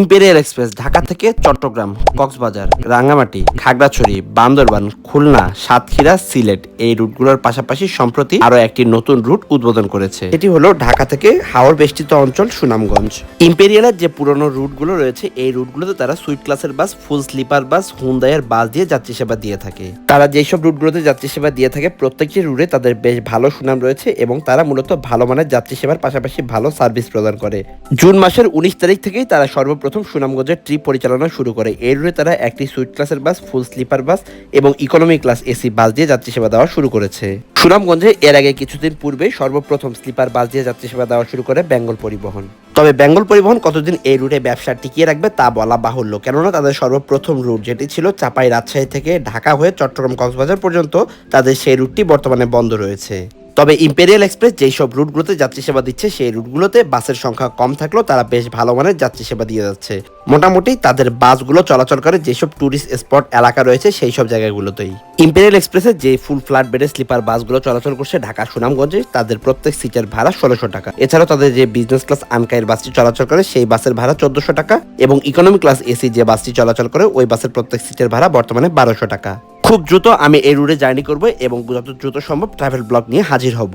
Imperial express, Dhaka থেকে চট্টগ্রাম, কক্সবাজার, রাঙ্গামাটি, খাগড়াছড়ি, বান্দরবান, খুলনা, সাতক্ষীরা, সিলেট এই রুটগুলোর পাশাপাশি সম্প্রতি আরও একটি নতুন রুট উদ্বোধন করেছে। এটি হলো ঢাকা থেকে হাওড় বেষ্টিত অঞ্চল, সুনামগঞ্জ। ইম্পেরিয়ালের যে পুরনো রুটগুলো রয়েছে, এই রুটগুলোতে তারা সুইট ক্লাসের বাস, ফুল স্লিপার বাস হুন্দাইয়ের বাস দিয়ে যাত্রী সেবা দিয়ে থাকে। তারা যেসব রুটগুলোতে যাত্রী সেবা দিয়ে থাকে, প্রত্যেকটি রুটে তাদের বেশ ভালো সুনাম রয়েছে এবং তারা মূলত ভালো মানের যাত্রী সেবার পাশাপাশি ভালো সার্ভিস প্রদান করে। জুন মাসের উনিশ তারিখ থেকেই তারা সর্বপ্রথম সুনামগঞ্জের ট্রিপ পরিচালনা শুরু করে। এর তারা একটি সুইট ক্লাসের বাস, ফুল স্লিপার বাস এবং ইকোনমি ক্লাস এসি বাস দিয়ে যাত্রী সেবা দেওয়া শুরু করেছে। সুনামগঞ্জে এর আগে কিছুদিন পূর্বে সর্বপ্রথম স্লিপার বাস দিয়ে যাত্রী সেবা দেওয়া শুরু করে বেঙ্গল পরিবহন। তবে বেঙ্গল পরিবহন কতদিন এই রুটে ব্যবসা টিকিয়ে রাখবে তা বলা বাহুল্য, কেননা তাদের সর্বপ্রথম রুট যেটি ছিল চাপাই রাজশাহী থেকে ঢাকা হয়ে চট্টগ্রাম কক্সবাজার পর্যন্ত তাদের সেই রুটটি বর্তমানে বন্ধ রয়েছে। তবে ইম্পেরিয়াল এক্সপ্রেস যেই সব রুটগুলোতে যাত্রী সেবা দিচ্ছে সেই রুটগুলোতে বাসের সংখ্যা কম থাকলেও তারা বেশ ভালো মানের যাত্রী সেবা দিয়ে যাচ্ছে। মোটামুটি তাদের বাসগুলো চলাচল করে যেসব ট্যুরিস্ট স্পট এলাকা রয়েছে সেই সব জায়গাগুলোতেই। ইম্পেরিয়াল এক্সপ্রেসের যে ফুল ফ্ল্যাট বেডে স্লিপার বাসগুলো চলাচল করছে ঢাকা, সুনামগঞ্জে। তাদের প্রত্যেক সিটের ভাড়া ষোলোশো টাকা। এছাড়াও তাদের যে বিজনেস ক্লাস আনকাইয়ের বাসটি চলাচল করে, সেই বাসের ভাড়া চোদ্দশো টাকা এবং ইকোনমি ক্লাস এসি যে বাসটি চলাচল করে, ওই বাসের প্রত্যেক সিটের ভাড়া বর্তমানে বারোশো টাকা। খুব দ্রুত আমি এই রুটে জার্নি করব এবং যত দ্রুত সম্ভব ট্রাভেল ব্লগ নিয়ে হাজির হব।